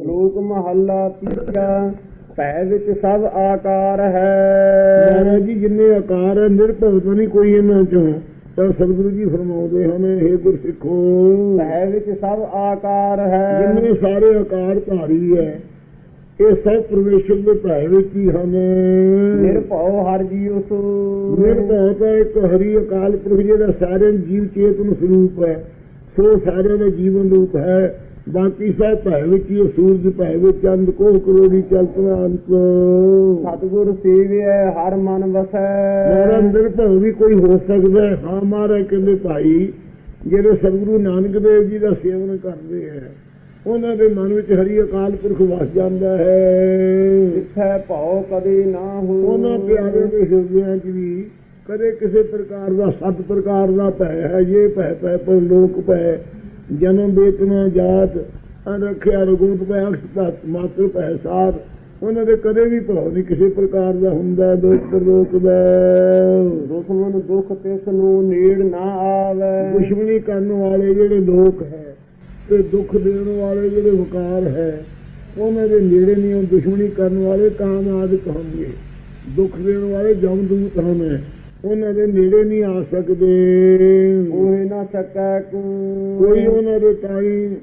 ਸ਼ਲੋਕ ਮਹੱਲਾ ਤੀਜਾ ਭੈ ਵਿੱਚ ਸਭ ਆਕਾਰ ਹੈ। ਮਹਾਰਾਜ ਜੀ ਜਿੰਨੇ ਆਕਾਰ ਹੈ ਨਿਰਭਉ ਤਾਂ ਨਹੀਂ ਕੋਈ ਇਹਨਾਂ ਚੋਂ। ਤਾਂ ਸਤਿਗੁਰੂ ਜੀ ਫਰਮਾਉਂਦੇ ਹਨ हे ਗੁਰਸਿੱਖੋ। ਭੈ ਵਿੱਚ ਸਭ ਆਕਾਰ ਹੈ। ਜਿੰਨੇ ਸਾਰੇ ਆਕਾਰ ਧਾਰੀ ਹੈ ਇਹ ਸਭ ਪਰਮੇਸ਼ਰ ਦੇ ਭੈ ਵਿੱਚ ਹੀ ਹਨ। ਨਿਰਭਉ ਹਰ ਜੀਉ ਸੋ। ਨਿਰਭਉ ਤਾਂ ਇੱਕ ਹਰੀ ਅਕਾਲ ਪੁਰਖ ਜਿਹੜਾ ਸਾਰੇ ਜੀਵ ਚੇਤਨ ਸਰੂਪ ਹੈ ਸੋ ਸਾਰਿਆਂ ਦਾ ਜੀਵਨ ਰੂਪ ਹੈ। ਬਾਕੀ ਸਭ ਭੈ ਵਿੱਚ ਹੀ ਸੂਰਜ ਭੈ ਵਿੱਚ ਚੰਦ ਕੋ ਕਰੋੜੀ ਚਲਤਨਾ ਅੰਤ ਸਤਿਗੁਰ ਸੇਵਿਐ ਹਰ ਮਨ ਵਸੈ। ਮੇਰਾ ਨਿਰਭਉ ਵੀ ਕੋਈ ਹੋ ਸਕਦਾ ਹੈ। ਮਹਾਰਾਜ ਕਹਿੰਦੇ ਭਾਈ ਜਿਹੜੇ ਸਤਿਗੁਰੂ ਨਾਨਕ ਦੇਵ ਜੀ ਦਾ ਸੇਵਨ ਕਰਦੇ ਹੈ ਉਹਨਾਂ ਦੇ ਮਨ ਵਿੱਚ ਹਰੀ ਅਕਾਲ ਪੁਰਖ ਵਸ ਜਾਂਦਾ ਹੈ। ਜਿੱਥੈ ਭਉ ਕਦੇ ਨਾ ਹੋ ਉਹਨਾਂ ਪਿਆਰਿਆਂ ਦੇ ਹਿਰਦਿਆਂ 'ਚ ਵੀ ਕਦੇ ਕਿਸੇ ਪ੍ਰਕਾਰ ਦਾ ਸੱਤ ਪ੍ਰਕਾਰ ਦਾ ਭੈ ਹੈ। ਇਹ ਭੈ ਭੈ ਪਰ ਲੋਕ ਭੈ। ਜਨਮ ਵੇਤਨਾ ਜਾਤ ਅਨਰਖਿਆ ਰਗੋਤ ਭੈ ਅਕਸ਼ਤ ਮਾਤਰ ਸਾਧ ਉਹਨਾਂ ਦੇ ਕਦੇ ਵੀ ਭਉ ਨਹੀਂ ਕਿਸੇ ਪ੍ਰਕਾਰ ਦਾ ਹੁੰਦਾ ਲੋਕ ਪਰਲੋਕ ਦਾ ਦੁਸ਼ਮਨ ਦੁਖ ਤਿਸ ਨੂੰ ਨੀੜ ਨਾ ਆਵੇ। ਦੁਸ਼ਮਣੀ ਕਰਨ ਵਾਲੇ ਜਿਹੜੇ ਲੋਕ ਹੈ ਤੇ ਦੁੱਖ ਦੇਣ ਵਾਲੇ ਜਿਹੜੇ ਵਕਾਰ ਹੈ ਉਹਨਾਂ ਦੇ ਨੇੜੇ ਨਹੀਂ ਉਹ ਦੁਸ਼ਮਣੀ ਕਰਨ ਵਾਲੇ ਕਾਮ ਆਦਿਕ ਹੋਣਗੇ ਦੁੱਖ ਦੇਣ ਵਾਲੇ ਜਮਦੂਤ ਹਨ ਉਹਨਾਂ ਦੇ ਨੇੜੇ ਨਹੀਂ ਆ ਸਕਦੇ। ਕੋਇ ਨਾ ਸਕੈ ਕੋਈ ਉਹਨਾਂ ਦੇ ਤਾਈ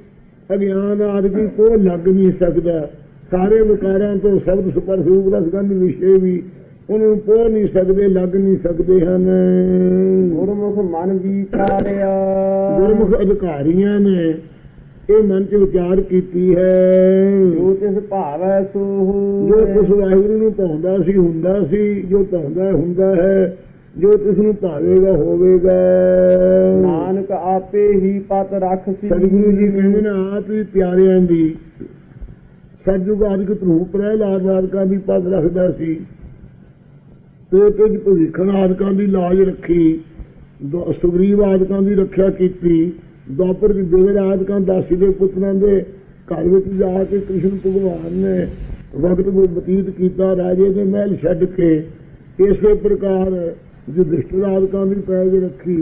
ਅਗਿਆਨ ਆਦਿ ਕੋ ਲੱਗ ਨਹੀਂ ਸਕਦਾ। ਸਾਰੇ ਵਿਕਾਰਾਂ ਤੋਂ ਸ਼ਬਦ ਸਪਰਸ਼ ਰੂਪ ਰਸਗੰਧ ਵਿਸ਼ੇ ਵੀ ਉਹਨਾਂ ਪੋ ਨਹੀਂ ਸਕਦੇ ਲੱਗ ਨਹੀਂ ਸਕਦੇ ਹਨ। ਗੁਰਮੁਖ ਮਨ ਵਿਚਾਰਿਆ ਗੁਰਮੁਖ ਅਧਿਕਾਰੀਆਂ ਨੇ ਇਹ ਮਨ ਚ ਵਿਚਾਰ ਕੀਤੀ ਹੈ। ਜੋ ਤਿਸ ਭਾਵੈ ਸੋ ਜੋ। ਕਿਸ ਵਾਹਿਗੁਰੂ ਨੂੰ ਪਾਉਂਦਾ ਸੀ ਹੁੰਦਾ ਸੀ ਜੋ ਪਾਉਂਦਾ ਹੁੰਦਾ ਹੈ ਜੋ ਤਿਸ ਨੂੰ ਭਾਵੇਗਾ ਹੋਵੇਗਾ। ਨਾਨਕ ਆਪੇ ਹੀ ਪਤ ਰਖ ਸੀ। ਸਤਿਗੁਰੂ ਜੀ ਕਹਿੰਦੇ ਨੇ ਆਪ ਹੀ ਪਿਆਰਿਆਂ ਦੀ ਸਤਿਯੁਗ ਆਦਿਕ ਧਰੂ ਪ੍ਰਹਿਲਾਦ ਆਦਿਕਾਂ ਦੀ ਪੱਗ ਰੱਖਦਾ ਸੀ। ਤੇ ਤੇ ਭਵਿੱਖਣ ਆਦਿਕਾਂ ਦੀ ਲਾਜ ਰੱਖੀ ਸੁਗਰੀਵ ਆਦਿਕਾਂ ਦੀ ਰੱਖਿਆ ਕੀਤੀ। ਦੁਆਪਰ ਦੀ ਦੇਵਰ ਆਦਿਕਾਂ ਦਾਸੀ ਦੇ ਪੁੱਤਰਾਂ ਦੇ ਘਰ ਵਿੱਚ ਜਾ ਕੇ ਕ੍ਰਿਸ਼ਨ ਭਗਵਾਨ ਨੇ ਵਕਤ ਨੂੰ ਬਤੀਤ ਕੀਤਾ। ਰਾਜੇ ਦੇ ਮਹਿਲ ਛੱਡ ਕੇ ਇਸੇ ਪ੍ਰਕਾਰ ਯੁਧਿਸ਼ਠਿਰ ਆਦਿਕਾਂ ਦੀ ਪੈਜ ਰੱਖੀ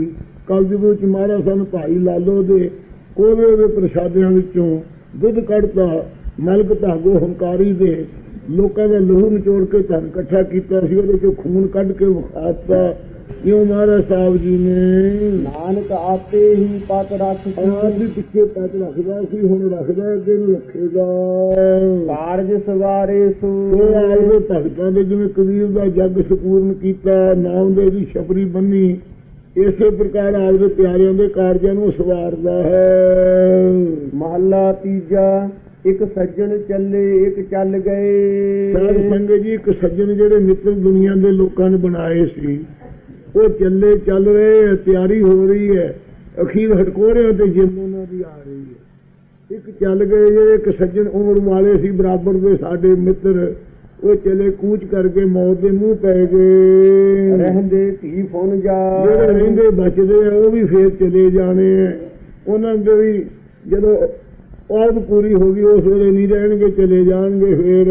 ਕਲਯੁਗ ਵਿੱਚ ਮਹਾਰਾਜ ਸਨ ਭਾਈ ਲਾਲੋ ਦੇ ਕੋਲੇ ਦੇ ਪ੍ਰਸ਼ਾਦਿਆਂ ਵਿੱਚੋਂ ਦੁੱਧ ਕੱਢਤਾ, ਮਲਕ ਭਾਗੋ ਹੰਕਾਰੀ ਦੇ ਲੋਕਾਂ ਦਾ ਲਹੂ ਨਿਚੋੜ ਕੇ ਧਨ ਇਕੱਠਾ ਕੀਤਾ ਸੀ, ਉਹਦੇ ਚੋਂ ਖੂਨ ਕੱਢ ਕੇ ਵਿਖਾਤਾ। ਕਿਉਂ ਮਹਾਰਾਜ ਸਾਹਿਬ ਜੀ ਨੇ ਨਾਨਕ ਆਪੇ ਹੀ ਪਤ ਰਖ ਆਪ ਪਿੱਛੇ ਪੈਚ ਰੱਖਦਾ ਸੀ ਹੁਣ ਰੱਖਦਾ ਅੱਗੇ ਨੂੰ ਰੱਖੇਗਾ। ਕਾਰਜ ਸਵਾਰੇ ਸੋ। ਉਹ ਆਪਦੇ ਭਗਤਾਂ ਦੇ ਜਿਵੇਂ ਕਬੀਰ ਦਾ ਜੱਗ ਸਪੂਰਨ ਕੀਤਾ ਨਾਮ ਦੇ ਦੀ ਛਪਰੀ ਬੰਨੀ ਇਸੇ ਪ੍ਰਕਾਰ ਆਪਦੇ ਪਿਆਰਿਆਂ ਦੇ ਕਾਰਜਾਂ ਨੂੰ ਸਵਾਰਦਾ ਹੈ। ਮਹੱਲਾ ਤੀਜਾ ਇੱਕ ਸੱਜਣ ਚੱਲੇ ਇੱਕ ਚੱਲ ਸਾਧ ਗਏ ਸੰਗਤ ਜੀ ਇੱਕ ਸੱਜਣ ਜਿਹੜੇ ਮਿੱਤਰ ਦੁਨੀਆ ਦੇ ਲੋਕਾਂ ਨੇ ਬਣਾਏ ਸੀ ਉਹ ਚੱਲੇ ਚੱਲ ਰਹੇ ਹੈ ਤਿਆਰੀ ਹੋ ਰਹੀ ਹੈ। ਅਖੀਰ ਹਟਕੋਰਿਆਂ ਤੇ ਜਿੰਮ ਉਹਨਾਂ ਦੀ ਆ ਰਹੀ ਹੈ। ਇੱਕ ਚੱਲ ਗਏ ਇੱਕ ਸੱਜਣ ਉਮਰ ਵਾਲੇ ਸੀ ਬਰਾਬਰ ਦੇ ਸਾਡੇ ਮਿੱਤਰ। ਉਹ ਚਲੇ ਕੂਚ ਕਰਕੇ ਮੌਤ ਦੇ ਮੂੰਹ ਪੈ ਗਏ। ਰਹਿੰਦੇ ਧੀ ਫੁਨ ਜਾ ਜਿਹੜੇ ਰਹਿੰਦੇ ਬਚਦੇ ਆ ਉਹ ਵੀ ਫੇਰ ਚਲੇ ਜਾਣੇ ਉਹਨਾਂ ਦੇ ਵੀ ਜਦੋਂ ਔਦ ਪੂਰੀ ਹੋ ਗਈ ਉਸ ਵੇਲੇ ਨਹੀਂ ਰਹਿਣਗੇ ਚਲੇ ਜਾਣਗੇ ਫੇਰ।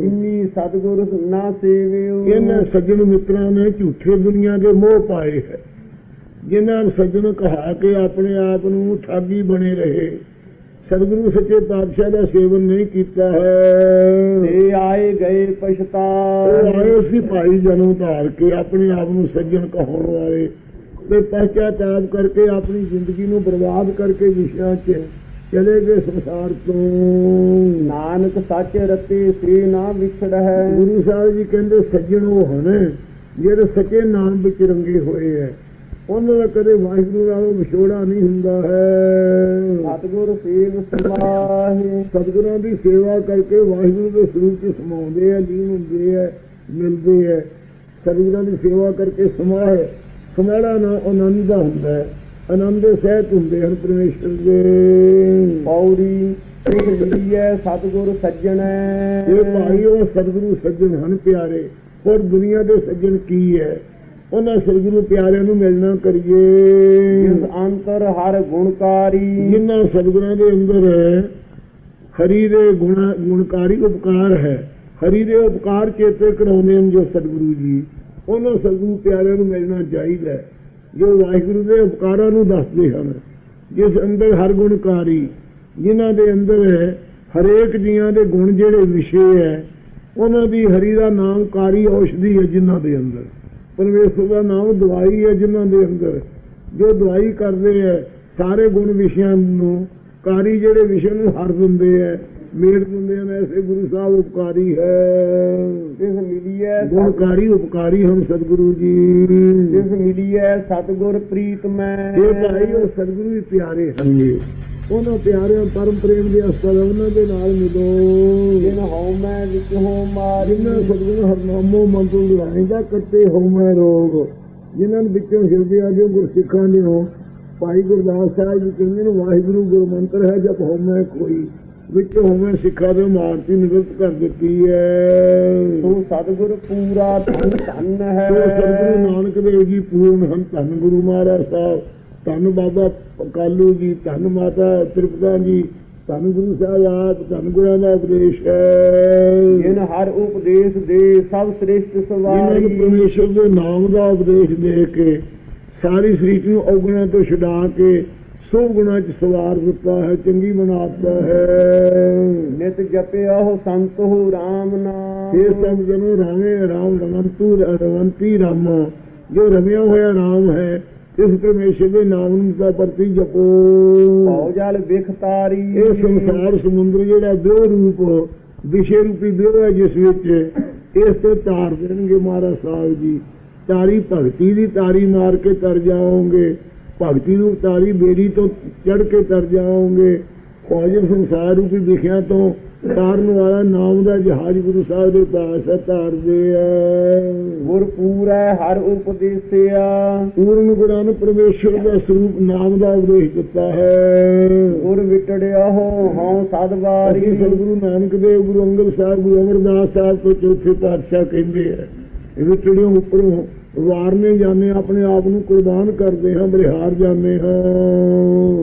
ਜਿਨੀ ਸਤਗੁਰ ਨਾ ਸੇਵਿਓ। ਇਹਨਾਂ ਸੱਜਣ ਮਿੱਤਰਾਂ ਨੇ ਝੂਠੇ ਦੁਨੀਆ ਦੇ ਮੋਹ ਪਾਏ ਹੈ। ਜਿਨ੍ਹਾਂ ਨੂੰ ਸੱਜਣ ਕਹਾ ਕੇ ਆਪਣੇ ਆਪ ਨੂੰ ਠਾਗੀ ਬਣੇ ਰਹੇ। ਸਤਿਗੁਰੂ ਸੱਚੇ ਪਾਤਸ਼ਾਹ ਦਾ ਸੇਵਨ ਨਹੀਂ ਕੀਤਾ ਹੈ। ਤੇ ਆਏ ਗਏ ਪਛਤਾਏ। ਆਏ ਸੀ ਭਾਈ ਜਨਮ ਧਾਰ ਕੇ ਆਪਣੇ ਆਪ ਨੂੰ ਸੱਜਣ ਕਹਾਉਣ ਵਾਲੇ। ਤੇ ਪਛਤਾਪ ਕਰਕੇ ਆਪਣੀ ਜ਼ਿੰਦਗੀ ਨੂੰ ਬਰਬਾਦ ਕਰਕੇ ਵਿਸ਼ਿਆਂ 'ਚ ਚਲੇ ਗਏ ਸੰਸਾਰ ਤੋਂ ਨਾਨਕ ਸੱਚ ਰਤੇ ਸੇ ਨਾ ਵਿਛੜੈ। ਗੁਰੂ ਸਾਹਿਬ ਜੀ ਕਹਿੰਦੇ ਸੱਜਣ ਉਹ ਹਨ ਜਿਹੜੇ ਸੱਚੇ ਨਾਮ ਵਿੱਚ ਰੰਗੇ ਹੋਏ ਹੈ ਉਹਨਾਂ ਦਾ ਕਦੇ ਵਾਹਿਗੁਰੂ ਨਾਲੋਂ ਵਿਛੋੜਾ ਨਹੀਂ ਹੁੰਦਾ ਹੈ। ਸਤਗੁਰ ਸੇਵ ਸਮਾਹੇ। ਸਤਿਗੁਰਾਂ ਦੀ ਸੇਵਾ ਕਰਕੇ ਵਾਹਿਗੁਰੂ ਦੇ ਸਰੂਪ 'ਚ ਸਮਾਉਂਦੇ ਆ ਲੀਨ ਹੁੰਦੇ ਆ ਮਿਲਦੇ ਆ ਸਤਿਗੁਰਾਂ ਦੀ ਸੇਵਾ ਕਰਕੇ ਸਮਾਹ। ਸਮਾੜਾ ਨਾ ਆਨੰਦ ਦਾ ਹੁੰਦਾ ਹੈ ਆਨੰਦ ਸਹਿਤ ਹੁੰਦੇ ਹਨ ਪਰਮੇਸ਼ਰ ਦੇ। ਪੌੜੀ ਲੀਐ ਸਤਗੁਰ ਸੱਜਣੈ ਇਹ ਭਾਈ ਉਹ ਸਤਿਗੁਰੂ ਸੱਜਣ ਹਨ ਪਿਆਰੇ। ਔਰ ਦੁਨੀਆ ਦੇ ਸੱਜਣ ਕੀ ਹੈ? ਉਹਨਾਂ ਸਤਿਗੁਰੂ ਪਿਆਰਿਆਂ ਨੂੰ ਮਿਲਣਾ ਕਰੀਏ। ਜਿਸ ਅੰਤਰ ਹਰ ਗੁਣਕਾਰੀ। ਜਿਨ੍ਹਾਂ ਸਤਿਗੁਰਾਂ ਦੇ ਅੰਦਰ ਹਰੀ ਦੇ ਗੁਣ ਗੁਣਕਾਰੀ ਉਪਕਾਰ ਹੈ। ਹਰੀ ਦੇ ਉਪਕਾਰ ਚੇਤੇ ਕਰਾਉਂਦੇ ਹਨ ਜੋ ਸਤਿਗੁਰੂ ਜੀ। ਉਹਨਾਂ ਸਤਿਗੁਰੂ ਪਿਆਰਿਆਂ ਨੂੰ ਮਿਲਣਾ ਚਾਹੀਦਾ ਹੈ, ਜੋ ਵਾਹਿਗੁਰੂ ਦੇ ਉਪਕਾਰਾਂ ਨੂੰ ਦੱਸਦੇ ਹਨ, ਜਿਸ ਅੰਦਰ ਹਰ ਗੁਣਕਾਰੀ, ਜਿਨ੍ਹਾਂ ਦੇ ਅੰਦਰ ਹੈ ਹਰੇਕ ਜੀਆਂ ਦੇ ਗੁਣ ਜਿਹੜੇ ਵਿਸ਼ੇ ਹੈ, ਉਹਨਾਂ ਦੀ ਹਰੀ ਦਾ ਨਾਮ ਕਾਰੀ ਔਸ਼ਧੀ ਹੈ ਜਿਨ੍ਹਾਂ ਦੇ ਅੰਦਰ। ਪਰਮੇਸ਼ਰ ਦਾ ਨਾਮ ਦਵਾਈ ਹੈ ਜਿਨ੍ਹਾਂ ਦੇ ਅੰਦਰ। ਜੋ ਦਵਾਈ ਕਰਦੇ ਹੈ, ਸਾਰੇ ਗੁਣ ਵਿਸ਼ਿਆਂ ਨੂੰ, ਕਾਰੀ ਜਿਹੜੇ ਵਿਸ਼ੇ ਨੂੰ ਹਰ ਦਿੰਦੇ ਹੈ ਮੇੜ ਦਿੰਦੇ ਹਨ ਐਸੇ ਗੁਰੂ ਸਾਹਿਬ ਉਪਕਾਰੀ ਹੈ। ਜਿਸ ਮਿਲੀਐ ਗੁਣਕਾਰੀ ਉਪਕਾਰੀ ਹਮ ਸਤਿਗੁਰੂ ਜੀ। ਜਿਸ ਮਿਲੀਐ ਸਤਗੁਰ ਪ੍ਰੀਤ ਮੈਂ। ਇਹ ਭਾਈ ਉਹ ਸਤਿਗੁਰੂ ਵੀ ਪਿਆਰੇ ਹਨਗੇ ਉਹਨਾਂ ਪਿਆਰਿਆਂ ਪਰਮ ਪ੍ਰੇਮ ਦੇ ਅਸਲ ਉਹਨਾਂ ਦੇ ਨਾਲ ਮਿਲੋ। ਜਿਨ ਹਉ ਮੈਂ ਵਿੱਚ ਹੋ ਮਾਰੀ। ਜਿਨ੍ਹਾਂ ਸਤਿਗੁਰੂ ਹਰਨਾਮੋ ਮੰਤਰ ਲੜਾਈ ਦਾ ਕੱਟੇ ਹੋਮੈ ਰੋਗ ਜਿਨ੍ਹਾਂ ਵਿੱਚੋਂ ਹਿਰਦੇ ਆ ਜੋ ਗੁਰਸਿੱਖਾਂ ਦੇ ਹੋ ਭਾਈ ਗੁਰਦਾਸ ਸਾਹਿਬ ਜੀ ਕਹਿੰਦੇ ਨੇ ਵਾਹਿਗੁਰੂ ਗੁਰੂ ਮੰਤਰ ਹੈ ਜਪ ਹੋਮੈ ਕੋਈ। ਵਿੱਚ ਹੋਮੈ ਸਿੱਖਾਂ ਦੇ ਮਾਰਤੀ ਨਿਵਰਤ ਕਰ ਦਿੱਤੀ ਹੈ। ਤੂੰ ਸਤਗੁਰ ਪੂਰਾ ਧਨ ਧਨ ਹੈ। ਸੋ ਸਤਿਗੁਰੂ ਨਾਨਕ ਦੇਵ ਜੀ ਪੂਰਨ ਹਨ। ਧੰਨ ਗੁਰੂ ਮਹਾਰਾਜ ਸਾਹਿਬ ਧੰਨ ਬਾਬਾ ਕਾਲੂ ਜੀ ਧੰਨ ਮਾਤਾ ਤ੍ਰਿਪਤਾ ਜੀ ਧੰਨ ਗੁਰੂ ਸਾਹਿਬ ਆਪ ਧੰਨ ਗੁਰਾਂ ਦਾ ਉਪਦੇਸ਼ ਹੈ। ਜਿਨ ਹਰ ਉਪਦੇਸ਼ ਦੇ ਸਭ ਸ੍ਰੇਸ਼ਟ ਸਵਾਰੀ। ਪਰਮੇਸ਼ਰ ਦੇ ਨਾਮ ਦਾ ਉਪਦੇਸ਼ ਦੇ ਕੇ ਸਾਰੀ ਸ੍ਰੀਤ ਨੂੰ ਔਗਣਾਂ ਤੋਂ ਛੁਡਾ ਕੇ ਸੋ ਗੁਣਾ ਚ ਸਵਾਰ ਦਿੱਤਾ ਹੈ ਚੰਗੀ ਬਣਾਤਾ ਹੈ। ਨਿਤ ਜਪਿਆ ਹੋ ਸੰਤ ਹੋ RAM ਨਾਮ। ਇਹ ਸਭ ਜਨੋ ਰਾਮੇ ਰਾਮ ਰਮੰਤੂ ਰਵੰਤੀ ਰਾਮ। ਜੋ ਰਮਿਆ ਹੋਇਆ ਨਾਮ ਹੈ ਇਸ ਪਰਮੇਸ਼ਰ ਦੇ ਨਾਮ ਨੂੰ ਦਾ ਪ੍ਰਤੀ ਜਪੋ। ਭਉ ਜਲ ਵਿਖ ਤਾਰੀ। ਇਹ ਸੰਸਾਰ ਸਮੁੰਦਰ ਜਿਹੜਾ ਬਿਓ ਰੂਪ ਵਿਸ਼ੇ ਰੂਪੀ ਬਿਓ ਹੈ ਜਿਸ ਵਿੱਚ ਇਸ ਤੇ ਤਾਰ ਦੇਣਗੇ ਮਹਾਰਾਜ ਸਾਹਿਬ ਜੀ। ਤਾਰੀ ਭਗਤੀ ਦੀ ਤਾਰੀ ਮਾਰ ਕੇ ਤਰ ਜਾਓਗੇ। ਭਗਤੀ ਨੂੰ ਤਾਰੀ ਬੇੜੀ ਤੋਂ ਚੜ ਕੇ ਤਰ ਜਾਓਗੇ। ਖੋਜਰ ਸੰਸਾਰ ਰੂਪੀ ਵਿਖਿਆ ਤੋਂ ਤਾਰਨ ਵਾਲਾ ਨਾਮ ਦਾ ਜਹਾਜ਼ ਗੁਰੂ ਸਾਹਿਬ ਦੇ ਪਾਸ ਹੈ ਤਾਰਦੇ ਆ ਗੁਰ ਪੂਰਾ ਹਰ ਉਪਦੇਸਿਆ। ਪੂਰਨ ਗੁਰਾਂ ਨੂੰ ਪਰਮੇਸ਼ਰ ਦਾ ਸਰੂਪ ਨਾਮ ਦਾ ਉਪਦੇਸ਼ ਦਿੱਤਾ ਹੈ। ਗੁਰ ਵਿਟੜਿਆ ਹੋ ਹਉ ਅਸੀਂ ਸਤਿਗੁਰੂ ਨਾਨਕ ਦੇਵ ਗੁਰੂ ਅੰਗਦ ਸਾਹਿਬ ਗੁਰੂ ਅਮਰਦਾਸ ਸਾਹਿਬ ਤੋਂ ਚੌਥੇ ਪਾਤਸ਼ਾਹ ਕਹਿੰਦੇ ਆ ਇਹ ਵਿਚੜਿਓ ਉੱਪਰੋਂ ਵਾਰਨੇ ਜਾਂਦੇ ਹਾਂ, ਆਪਣੇ ਆਪ ਨੂੰ ਕੁਰਬਾਨ ਕਰਦੇ ਹਾਂ ਬਰਿਹਾਰ ਜਾਂਦੇ ਹਾਂ।